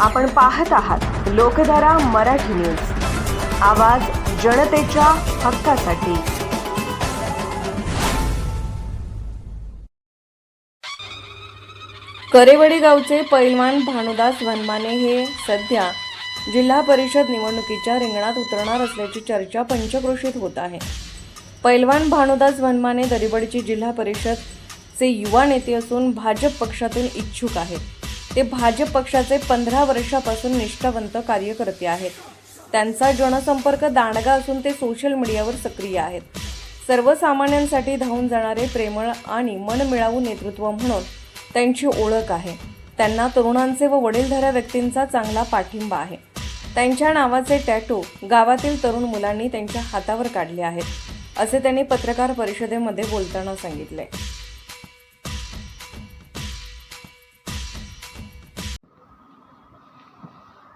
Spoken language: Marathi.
आपण पाहत आहात लोकधारा मराठी न्यूज. आवाज जनतेच्या हक्कासाठी. करेवडी गावचे पैलवान भानुदास वनमाने हे सध्या जिल्हा परिषद निवडणुकीच्या रिंगणात उतरणार असल्याची चर्चा पंचक्रोशीत होत आहे. पैलवान भानुदास वनमाने दरिबडची जिल्हा परिषदचे युवा नेते असून भाजप पक्षातून इच्छुक आहेत. ते भाजप पक्षाचे पंधरा वर्षापासून निष्ठावंत कार्यकर्ते आहेत. त्यांचा जनसंपर्क दांडगा असून ते सोशल मीडियावर सक्रिय आहेत. सर्वसामान्यांसाठी धावून जाणारे प्रेमळ आणि मनमिळावू नेतृत्व म्हणून त्यांची ओळख आहे. त्यांना तरुणांचे व वडीलधाऱ्या व्यक्तींचा चांगला पाठिंबा आहे. त्यांच्या नावाचे टॅटू गावातील तरुण मुलांनी त्यांच्या हातावर काढले आहेत असे त्यांनी पत्रकार परिषदेमध्ये बोलताना सांगितले.